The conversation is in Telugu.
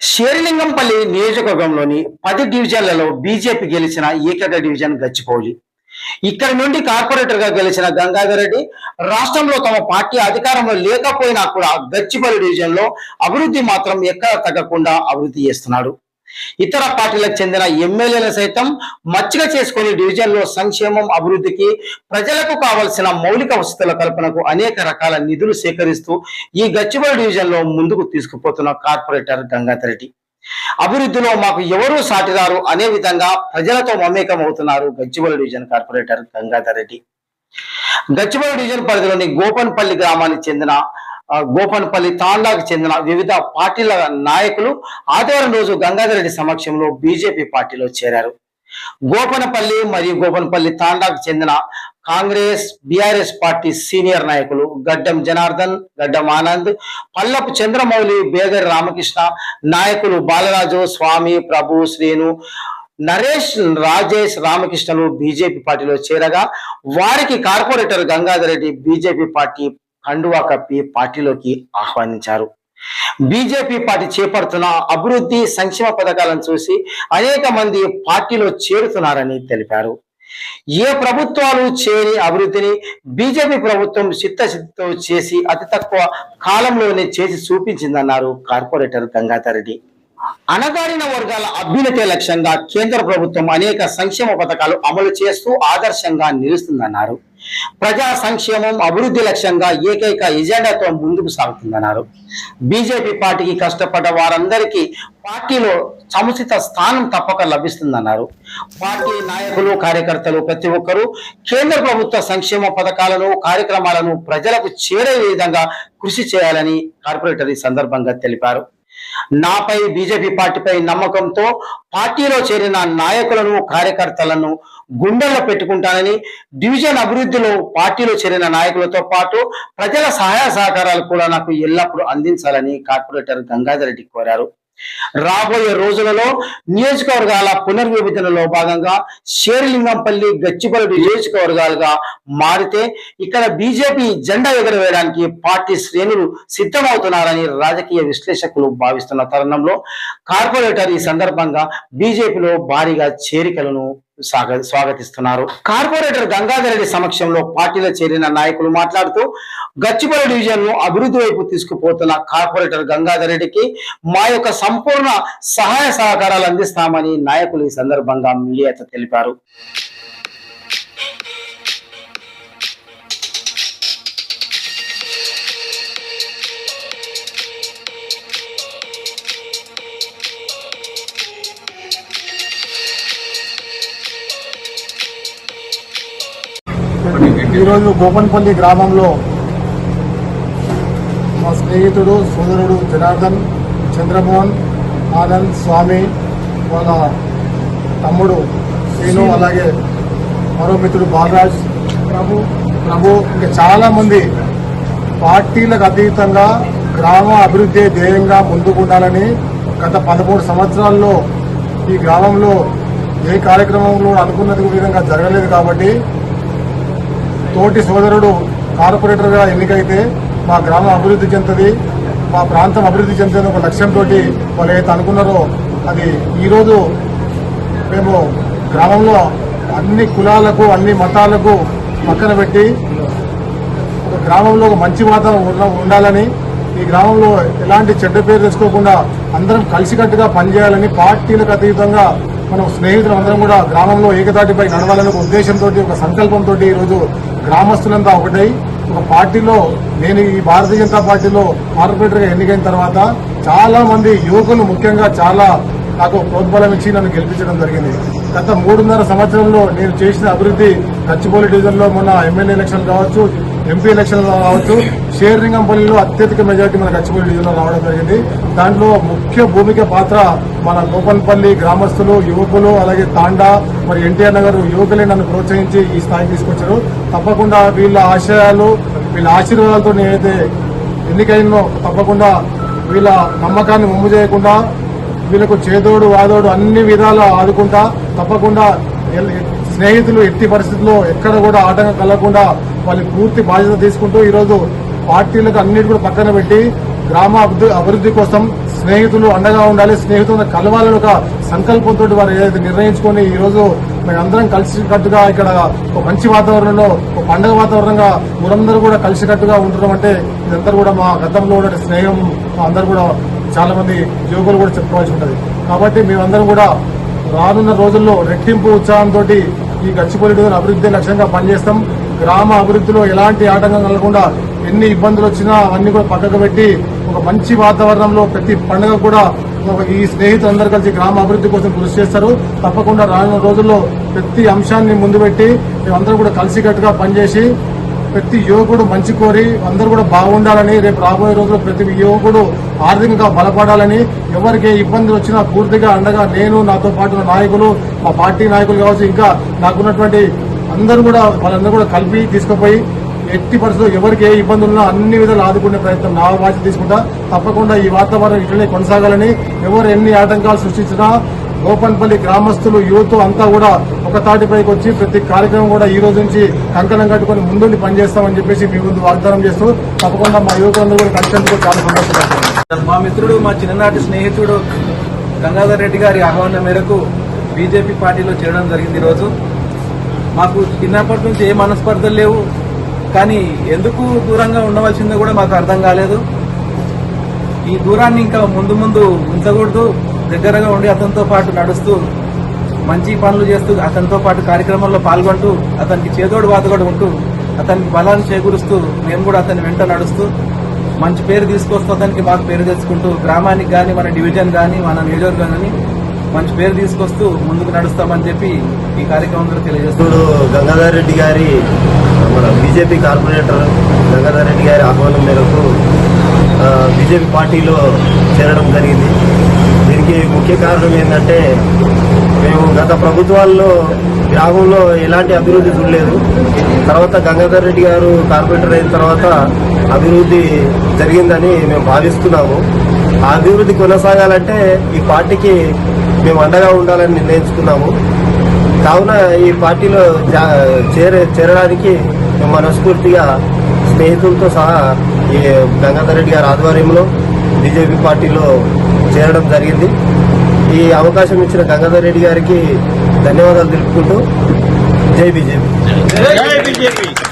శేరిలింగంపల్లి నియోజకవర్గంలోని పది డివిజన్లలో బీజేపీ గెలిచిన ఏకైక డివిజన్ గచ్చిపౌలి ఇక్కడ నుండి కార్పొరేటర్గా గెలిచిన గంగాధర్ రెడ్డి రాష్ట్రంలో తమ పార్టీ అధికారంలో లేకపోయినా కూడా గచ్చిపల్లి డివిజన్లో అభివృద్ధి మాత్రం ఎక్కడ తగ్గకుండా అభివృద్ధి చేస్తున్నాడు. ఇతర పార్టీలకు చెందిన ఎమ్మెల్యేలు సైతం మచ్చిక చేసుకుని డివిజన్లో సంక్షేమం అభివృద్ధికి ప్రజలకు కావలసిన మౌలిక వసతుల కల్పనకు అనేక రకాల నిధులు సేకరిస్తూ ఈ గచ్చిబౌలి డివిజన్లో ముందుకు తీసుకుపోతున్న కార్పొరేటర్ గంగాధర్ రెడ్డి. అభివృద్ధిలో మాకు ఎవరూ సాటిరారు అనే విధంగా ప్రజలతో మమేకం అవుతున్నారు Gachibowli division corporator Gangadhar Reddy. Gachibowli division పరిధిలోని గోపన్పల్లి గ్రామానికి చెందిన గోపన్పల్లి తాండాకు చెందిన వివిధ పార్టీల నాయకులు ఆదివారం రోజు గంగాధర్ రెడ్డి సమక్షంలో బీజేపీ పార్టీలో చేరారు. గోపనపల్లి మరియు గోపనపల్లి తాండాకు చెందిన కాంగ్రెస్ బీఆర్ఎస్ పార్టీ సీనియర్ నాయకులు గడ్డం జనార్దన్ గడ్డం ఆనంద్ పల్లపు చంద్రమౌళి బేగరి రామకృష్ణ నాయకులు బాలరాజు స్వామి ప్రభు శ్రీను నరేష్ రాజేష్ రామకృష్ణలు బీజేపీ పార్టీలో చేరగా వారికి corporator Gangadhar Reddy BJP party కండువా కప్పి పార్టీలోకి ఆహ్వానించారు. బీజేపీ పార్టీ చేపడుతున్న అభివృద్ధి సంక్షేమ పథకాలను చూసి అనేక మంది పార్టీలో చేరుతున్నారని తెలిపారు. ఏ ప్రభుత్వాలు చేయని అభివృద్ధిని బీజేపీ ప్రభుత్వం చిత్తశుద్ధితో చేసి అతి తక్కువ కాలంలోనే చేసి చూపించిందన్నారు కార్పొరేటర్ గంగాధర్ రెడ్డి. అణగారిన వర్గాల అభ్యున్నత లక్ష్యంగా కేంద్ర ప్రభుత్వం అనేక సంక్షేమ పథకాలు అమలు చేస్తూ ఆదర్శంగా నిలుస్తుందన్నారు. ప్రజా సంక్షేమం అభివృద్ధి లక్ష్యంగా ఏకైక ఎజెండాతో ముందుకు సాగుతుందన్నారు. బీజేపీ పార్టీకి కష్టపడ్డ వారందరికీ పార్టీలో సముచిత స్థానం తప్పక లభిస్తుందన్నారు. పార్టీ నాయకులు కార్యకర్తలు ప్రతి ఒక్కరూ కేంద్ర ప్రభుత్వ సంక్షేమ పథకాలను కార్యక్రమాలను ప్రజలకు చేరే విధంగా కృషి చేయాలని కార్పొరేటర్ ఈ సందర్భంగా తెలిపారు. నాపై బీజేపీ పార్టీపై నమ్మకంతో పార్టీలో చేరిన నాయకులను కార్యకర్తలను గుండెల్లో పెట్టుకుంటానని డివిజన్ అభివృద్ధిలో పార్టీలో చేరిన నాయకులతో పాటు ప్రజల సహాయ సహకారాలు కూడా నాకు ఎల్లప్పుడూ అందించాలని కార్పొరేటర్ గంగాధర్ రెడ్డి కోరారు. రాబోయే రోజులలో నియోజకవర్గాల పునర్విభజనలో భాగంగా షేర్లింగంపల్లి గచ్చిపల్లి నియోజకవర్గాలుగా మారితే ఇక్కడ బీజేపీ జెండా ఎగరవేయడానికి పార్టీ శ్రేణులు సిద్ధమవుతున్నారని రాజకీయ విశ్లేషకులు భావిస్తున్న తరుణంలో కార్పొరేటర్ ఈ సందర్భంగా బీజేపీలో భారీగా చేరికలను స్వాగతిస్తున్నారు. కార్పొరేటర్ గంగాధర్ రెడ్డి సమక్షంలో పార్టీలో చేరిన నాయకులు మాట్లాడుతూ గచ్చిబౌలి డివిజన్ను అభివృద్ధి వైపు తీసుకుపోతున్న కార్పొరేటర్ గంగాధర్ రెడ్డికి మా యొక్క సంపూర్ణ సహాయ సహకారాలు అందిస్తామని నాయకులు ఈ సందర్భంగా మీడియాతో తెలిపారు. ఈరోజు గోపన్పల్లి గ్రామంలో మా స్నేహితుడు సోదరుడు జనార్దన్ చంద్రమోహన్ ఆనంద్ స్వామి వాళ్ళ తమ్ముడు శ్రీను అలాగే మరో మిత్రుడు బాలరాజ్ ప్రభు ప్రభు ఇంకా చాలామంది పార్టీలకు అతీతంగా గ్రామ అభివృద్ధి ధ్యేయంగా ముందుకుండాలని గత పదమూడు సంవత్సరాల్లో ఈ గ్రామంలో ఏ కార్యక్రమంలో అనుకున్నది విధంగా జరగలేదు కాబట్టి తోటి సోదరుడు కార్పొరేటర్గా ఎన్నికైతే మా గ్రామం అభివృద్ధి చెందుతుంది మా ప్రాంతం అభివృద్ధి చెందుతుంది ఒక లక్ష్యంతో వాళ్ళు ఏదైతే అనుకున్నారో అది ఈరోజు మేము గ్రామంలో అన్ని కులాలకు అన్ని మతాలకు పక్కన పెట్టి ఒక గ్రామంలో ఒక మంచి వాతావరణం ఉండాలని ఈ గ్రామంలో ఎలాంటి చెడ్డ పేరు తెచ్చుకోకుండా అందరం కలిసికట్టుగా పనిచేయాలని పార్టీలకు అతీతంగా మనం స్నేహితులు అందరం కూడా గ్రామంలో ఏకతాటిపై నడవాలని ఒక ఉద్దేశంతో ఒక సంకల్పంతో ఈరోజు గ్రామస్తులంతా ఒకటై ఒక పార్టీలో నేను ఈ భారతీయ జనతా పార్టీలో కార్పొరేటర్గా ఎన్నికైన తర్వాత చాలా మంది యువకులు ముఖ్యంగా చాలా నాకు ప్రోత్బలం ఇచ్చి నన్ను గెలిపించడం జరిగింది. గత మూడున్నర సంవత్సరంలో నేను చేసిన అభివృద్ధి కచ్చిపోలి డివిజన్లో మొన్న ఎమ్మెల్యే ఎలక్షన్ కావచ్చు ఎంపీ ఎలక్షన్లో కావచ్చు షేర్లింగంపల్లిలో అత్యధిక మెజార్టీ మన కచ్చిపోలి డివిజన్ రావడం జరిగింది. దాంట్లో ముఖ్య భూమిక పాత్ర మన గోపన్పల్లి గ్రామస్తులు యువకులు అలాగే తాండా మరి ఎన్టీఆర్ నగర్ యువకులే నన్ను ప్రోత్సహించి ఈ స్థాయికి తీసుకొచ్చారు. తప్పకుండా వీళ్ళ ఆశయాలు వీళ్ళ ఆశీర్వాదాలతో నేనైతే ఎన్నికైనో తప్పకుండా వీళ్ళ నమ్మకాన్ని ముమ్ము చేయకుండా వీళ్ళకు చేదోడు వాదోడు అన్ని విధాలా ఆదుకుంటా తప్పకుండా స్నేహితులు ఎట్టి పరిస్థితుల్లో ఎక్కడ కూడా ఆటంకం కలగకుండా వాళ్ళు పూర్తి బాధ్యత తీసుకుంటూ ఈరోజు పార్టీలకు అన్నిటి కూడా పక్కన పెట్టి గ్రామ అభివృద్ధి అభివృద్ధి కోసం స్నేహితులు అండగా ఉండాలి స్నేహితులను కలవాలని ఒక సంకల్పంతో వారు ఏదైతే నిర్ణయించుకొని ఈ రోజు మేమందరం కలిసికట్టుగా ఇక్కడ ఒక మంచి వాతావరణంలో ఒక పండగ వాతావరణంగా ఊరందరూ కూడా కలిసికట్టుగా ఉండడం అంటే ఇదంతా కూడా మా గతంలో ఉన్న స్నేహం అందరూ కూడా చాలా మంది యువకులు కూడా చెప్పుకోవాల్సి ఉంటుంది. కాబట్టి మేమందరం కూడా రానున్న రోజుల్లో రెట్టింపు ఉత్సాహంతో ఈ గచ్చిపల్లి అభివృద్ధి లక్ష్యంగా పనిచేస్తాం. గ్రామ అభివృద్ధిలో ఎలాంటి ఆటంకం కలగకుండా ఎన్ని ఇబ్బందులు వచ్చినా అవన్నీ కూడా పక్కకు పెట్టి ఒక మంచి వాతావరణంలో ప్రతి పండుగ కూడా ఒక ఈ స్నేహితులందరూ కలిసి గ్రామ అభివృద్ధి కోసం కృషి చేస్తారు. తప్పకుండా రానున్న రోజుల్లో ప్రతి అంశాన్ని ముందు పెట్టి మేమందరూ కూడా కలిసికట్టుగా పనిచేసి ప్రతి యువకుడు మంచి కోరి అందరూ కూడా బాగుండాలని రేపు రాబోయే రోజుల్లో ప్రతి యువకుడు ఆర్థికంగా బలపడాలని ఎవరికి ఏ ఇబ్బందులు వచ్చినా పూర్తిగా అండగా నేను నాతో పాటు నాయకులు మా పార్టీ నాయకులు కావచ్చు ఇంకా నాకున్నటువంటి అందరూ కూడా వాళ్ళందరూ కూడా కలిపి తీసుకుపోయి ఎట్టి పరిస్థితుల్లో ఎవరికి ఏ ఇబ్బందులు ఉన్నా అన్ని విధాలు ఆదుకునే ప్రయత్నం నా బాధ్యత తీసుకుంటా. తప్పకుండా ఈ వాతావరణం ఇట్లనే కొనసాగాలని ఎవరు ఎన్ని ఆటంకాలు సృష్టించినా గోపన్పల్లి గ్రామస్తులు యూత్ అంతా కూడా ఒక తాటిపైకి వచ్చి ప్రతి కార్యక్రమం కూడా ఈ రోజు నుంచి కంకణం కట్టుకొని ముందుండి పనిచేస్తామని చెప్పేసి మీ ముందు వాగ్దానం చేస్తూ తప్పకుండా మా యువకులందరూ కూడా కలిసేందుకు చాలా సంతోషపడుతున్నాను మా మిత్రుడు మా చిన్ననాటి స్నేహితుడు గంగాధర్ రెడ్డి గారి ఆహ్వానం మేరకు బీజేపీ పార్టీలో చేరడం జరిగింది ఈరోజు. మాకు చిన్నప్పటి నుంచి ఏ మనస్పర్ధలు లేవు. కానీ ఎందుకు దూరంగా ఉండవలసిందో కూడా మాకు అర్థం కాలేదు. ఈ దూరాన్ని ఇంకా ముందు ముందు ఉంచకూడదు. దగ్గరగా ఉండి అతనితో పాటు నడుస్తూ మంచి పనులు చేస్తూ అతనితో పాటు కార్యక్రమంలో పాల్గొంటూ అతనికి చేదోడు బాధగడు ఉంటూ అతనికి బలాన్ని చేకూరుస్తూ మేము కూడా అతని వెంట నడుస్తూ మంచి పేరు తీసుకొస్తూ అతనికి మాకు పేరు తెచ్చుకుంటూ గ్రామానికి కానీ మన డివిజన్ కానీ మన నియోజకవర్గం కానీ మంచి పేరు తీసుకొస్తూ ముందుకు నడుస్తామని చెప్పి ఈ కార్యక్రమం తెలియజేస్తాడు గంగాధర్ రెడ్డి గారి మన బీజేపీ కార్పొరేటర్ గంగాధర్ రెడ్డి గారి ఆహ్వానం మేరకు బీజేపీ పార్టీలో చేరడం జరిగింది. దీనికి ముఖ్య కారణం ఏంటంటే మేము గత ప్రభుత్వాల్లో గ్రామంలో ఎలాంటి అభివృద్ధి చూడలేదు. తర్వాత గంగాధర్ రెడ్డి గారు కార్పొరేటర్ అయిన తర్వాత అభివృద్ధి జరిగిందని మేము భావిస్తున్నాము. ఆ అభివృద్ధి కొనసాగాలంటే ఈ పార్టీకి మేము అండగా ఉండాలని నిర్ణయించుకున్నాము. కావున ఈ పార్టీలో జా- చేర చేరడానికి మనస్ఫూర్తిగా స్నేహితులతో సహా ఈ గంగాధర్ రెడ్డి గారి ఆధ్వర్యంలో బీజేపీ పార్టీలో చేరడం జరిగింది. ఈ అవకాశం ఇచ్చిన గంగాధర్ రెడ్డి గారికి ధన్యవాదాలు తెలుపుకుంటూ జై బీజేపీ.